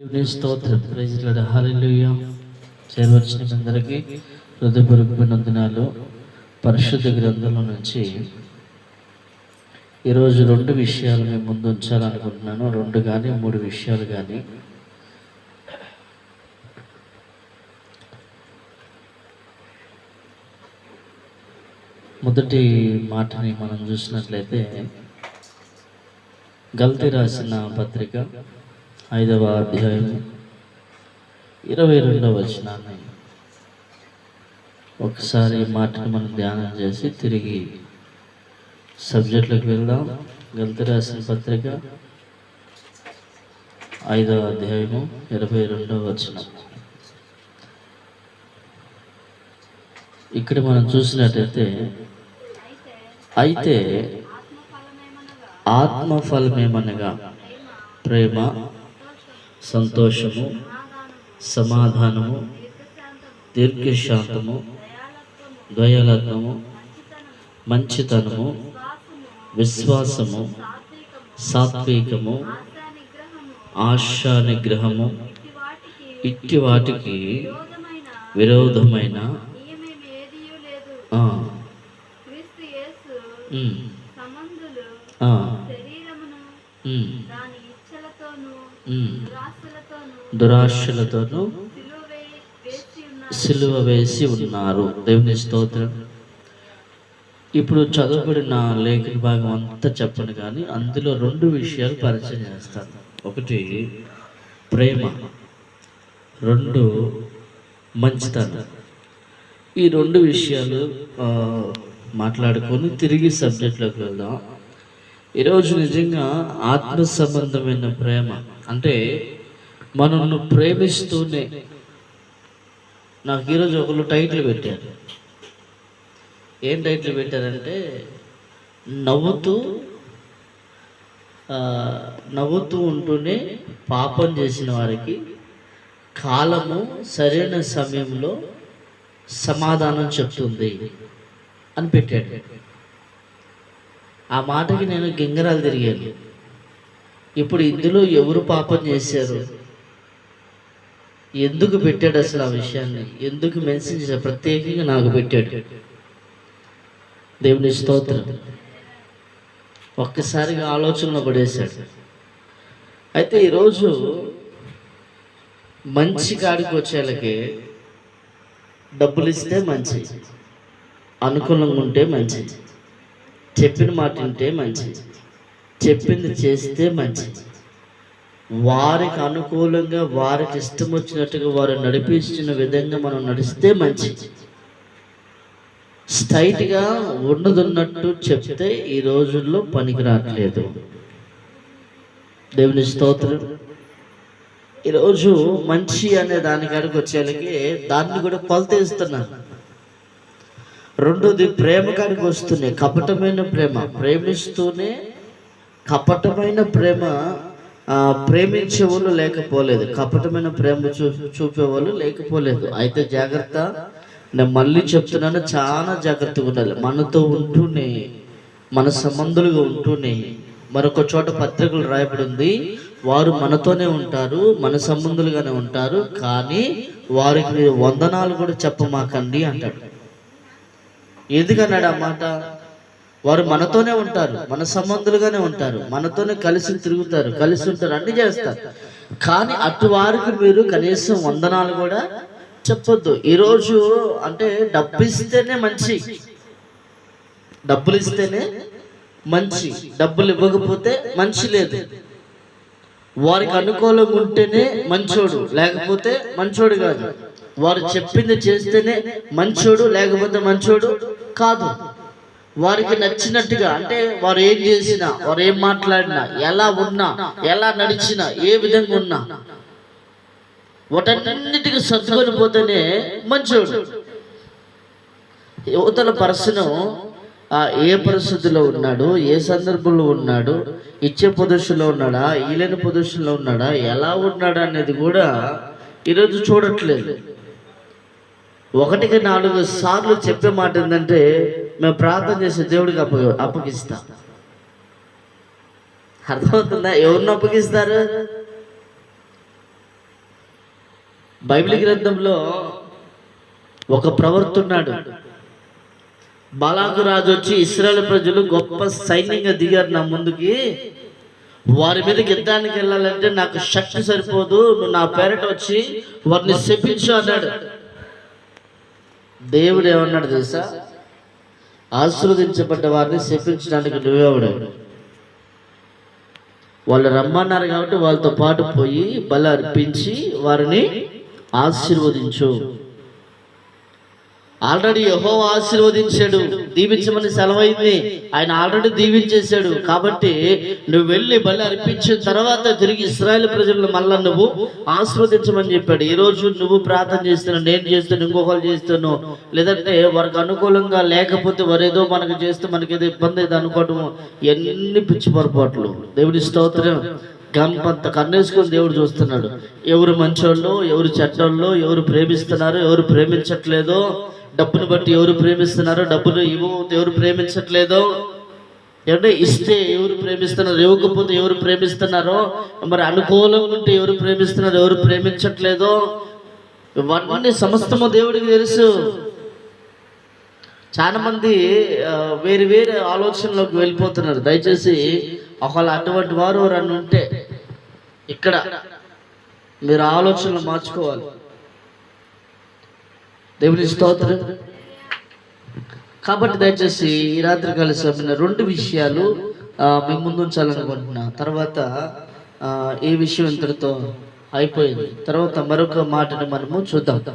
దేవుని స్తోత్రం. ప్రైజ్లాడ హల్లెలూయ చేరవచ్చిన అందరికీ పరిశుద్ధ గ్రంథంలో నుంచి ఈరోజు రెండు విషయాలు మేము ముందు ఉంచాలనుకుంటున్నాను. రెండు కానీ మూడు విషయాలు కానీ మొదటి మాటని మనం చూసినట్లయితే గల్తీ రాసిన పత్రిక ఐదవ అధ్యాయం ఇరవై రెండవ వచనాన్ని ఒకసారి మాటను మనం ధ్యానం చేసి తిరిగి సబ్జెక్టులకు వెళ్దాం. గల్తీ రాసిన పత్రిక ఐదవ అధ్యాయము ఇరవై రెండవ వచనం. ఇక్కడ మనం చూసినట్టయితే అయితే ఆత్మఫలమేమనగా ప్రేమ సంతోషము సమాధానము దీర్ఘశాంతము దయాలత్వము మంచితనము విశ్వాసము సాత్వికము ఆశా నిగ్రహము ఇట్టి వాటికి విరోధమైన ఆ, దురాశలతోనూ సిలువ వేసి ఉన్నారు. దేవుని స్తోత్రం. ఇప్పుడు చదవబడిన లేఖన భాగం అంతా చెప్పను కానీ అందులో రెండు విషయాలు పరిచయం చేస్తాను. ఒకటి ప్రేమ. రెండు మంచితనం. ఈ రెండు విషయాలు మాట్లాడుకొని తిరిగి సబ్జెక్ట్లోకి వెళ్దాం. ఈరోజు నిజంగా ఆత్మ సంబంధమైన ప్రేమ. అంటే మనల్ని ప్రేమిస్తూనే. నాకు ఈరోజు ఒకళ్ళు టైటిల్ పెట్టారు. ఏం టైటిల్ పెట్టారంటే నవ్వుతూ నవ్వుతూ ఉంటూనే పాపం చేసిన వారికి కాలము సరైన సమయంలో సమాధానం చెప్తుంది అని పెట్టాడు. ఆ మాటకి నేను గింగరాలు తిరిగాను. ఇప్పుడు ఇందులో ఎవరు పాపం చేశారు? ఎందుకు పెట్టాడు అసలు ఆ విషయాన్ని? ఎందుకు మెన్షన్ చేశాడు ప్రత్యేకంగా నాకు పెట్టాడు. దేవుని స్తోత్రం. ఒక్కసారిగా ఆలోచనలో పడేశాడు. అయితే ఈరోజు మంచి కాడికి వచ్చేళ్ళకి డబ్బులు ఇస్తే మంచి అనుకూలంగా ఉంటే మంచిది. చెప్పిన మాట వింటే మంచిది. చెప్పింది చేస్తే మంచిది. వారికి అనుకూలంగా వారికి ఇష్టం వచ్చినట్టుగా వారు నడిపించిన విధంగా మనం నడిస్తే మంచిది. స్ట్రైట్గా ఉన్నదున్నట్టు చెప్తే ఈ రోజుల్లో పనికి రావట్లేదు. దేవుని స్తోత్రం. ఈరోజు మంచి అనే దాని కాడికి వచ్చేళ్ళకి దాన్ని కూడా కొలతేస్తున్నాను రెండోది ప్రేమ కాడికి వస్తున్నాయి కపటమైన ప్రేమ ప్రేమిస్తూనే కపటమైన ప్రేమ ప్రేమించే వాళ్ళు లేకపోలేదు కపటమైన ప్రేమ చూ చూపేవాళ్ళు లేకపోలేదు. అయితే జాగ్రత్త నేను మళ్ళీ చెప్తున్నాను చాలా జాగ్రత్తగా ఉండాలి. మనతో ఉంటూనే మన సంబంధులుగా ఉంటూనే మరొక చోట పత్రికలు రాయబడి ఉంది వారు మనతోనే ఉంటారు మన సంబంధులుగానే ఉంటారు కానీ వారికి వందనాలు కూడా చెప్పమాకండి అంటాడు. ఎందుకన్నాడు ఆ మాట? వారు మనతోనే ఉంటారు మన సంబంధులుగానే ఉంటారు మనతోనే కలిసి తిరుగుతారు కలిసి ఉంటారు అన్ని చేస్తారు. కానీ అటు వారికి మీరు కనీసం వందనాలు కూడా చెప్పొద్దు. ఈరోజు అంటే డబ్బు ఇస్తేనే మంచి. డబ్బులు ఇస్తేనే మంచి. డబ్బులు ఇవ్వకపోతే మంచి లేదు. వారికి అనుకూలంగా ఉంటేనే మంచోడు లేకపోతే మంచోడు కాదు. వారు చెప్పింది చేస్తేనే మంచోడు లేకపోతే మంచోడు కాదు. వారికి నచ్చినట్టుగా అంటే వారు ఏం చేసినా వారు ఏం మాట్లాడినా ఎలా ఉన్నా ఎలా నడిచినా ఏ విధంగా ఉన్నా వాటన్నిటికీ సర్దుకొని పోతేనే మంచోడు. యువతల పర్సను ఆ ఏ పరిస్థితిలో ఉన్నాడు ఏ సందర్భంలో ఉన్నాడు ఇచ్చే పొజిషన్లో ఉన్నాడా ఈలేని పొజిషన్లో ఉన్నాడా ఎలా ఉన్నాడా అనేది కూడా ఈరోజు చూడట్లేదు. ఒకటికి నాలుగు సార్లు చెప్పే మాట ఏంటంటే మేము ప్రార్థన చేసే దేవుడికి అప్ప అప్పగిస్తాం. అర్థమవుతుందా? ఎవరిని అప్పగిస్తారు? బైబిల్ గ్రంథంలో ఒక ప్రవర్తున్నాడు బలాకు రాజు వచ్చి ఇస్రాయల్ ప్రజలు గొప్ప సైన్యంగా దిగారు నా ముందుకి. వారి మీద యుద్ధానికి వెళ్ళాలంటే నాకు శక్తి సరిపోదు. నువ్వు నా పేరట వచ్చి వారిని శపించు అన్నాడు. దేవుడు ఏమన్నాడు తెలుసా? ఆశీర్వదించబడ్డ వారిని శపించడానికి నువ్వేవాడు వాళ్ళు రమ్మన్నారు కాబట్టి వాళ్ళతో పాటు పోయి బల అర్పించి వారిని ఆశీర్వదించు. ఆల్రెడీ యహో ఆశీర్వదించాడు. దీవించమని సెలవైంది. ఆయన ఆల్రెడీ దీవించేశాడు. కాబట్టి నువ్వు వెళ్ళి బలి అర్పించిన తర్వాత తిరిగి ఇస్రాయల్ ప్రజలను మళ్ళీ నువ్వు ఆశీర్వదించమని చెప్పాడు. ఈరోజు నువ్వు ప్రార్థన చేస్తున్నావు నేను చేస్తాను ఇంకొకరు చేస్తాను లేదంటే వారికి అనుకూలంగా లేకపోతే వారేదో మనకు చేస్తే మనకి ఏదో ఇబ్బంది అయితే అనుకోవటము. ఎన్ని పిచ్చి పొరపాట్లు. దేవుడి స్తోత్రం. గంపంత కన్నేసుకొని దేవుడు చూస్తున్నాడు. ఎవరు మంచోళ్ళు ఎవరు చెడ్డోళ్ళు ఎవరు ప్రేమిస్తున్నారో ఎవరు ప్రేమించట్లేదో డబ్బును బట్టి ఎవరు ప్రేమిస్తున్నారో డబ్బును ఇవ్వకపోతే ఎవరు ప్రేమించట్లేదో అంటే ఇస్తే ఎవరు ప్రేమిస్తున్నారు ఇవ్వకపోతే ఎవరు ప్రేమిస్తున్నారో మరి అనుకూలంగా ఉంటే ఎవరు ప్రేమిస్తున్నారో ఎవరు ప్రేమించట్లేదో ఇవన్నీ సమస్తము దేవుడికి తెలుసు. చాలా మంది వేరు వేరే ఆలోచనలోకి వెళ్ళిపోతున్నారు. దయచేసి ఒకవేళ అటువంటి వారు రన్ను ఉంటే ఇక్కడ మీరు ఆలోచనలు మార్చుకోవాలి. దేవుని స్తోత్రం. కాబట్టి దయచేసి ఈ రాత్రి కలిసి సమయంలో రెండు విషయాలు మేము మీ ముందు ఉంచాలనుకుంటున్నా తర్వాత ఈ విషయం ఇంతటితో అయిపోయింది. తర్వాత మరొక మాటను మనము చూద్దాం.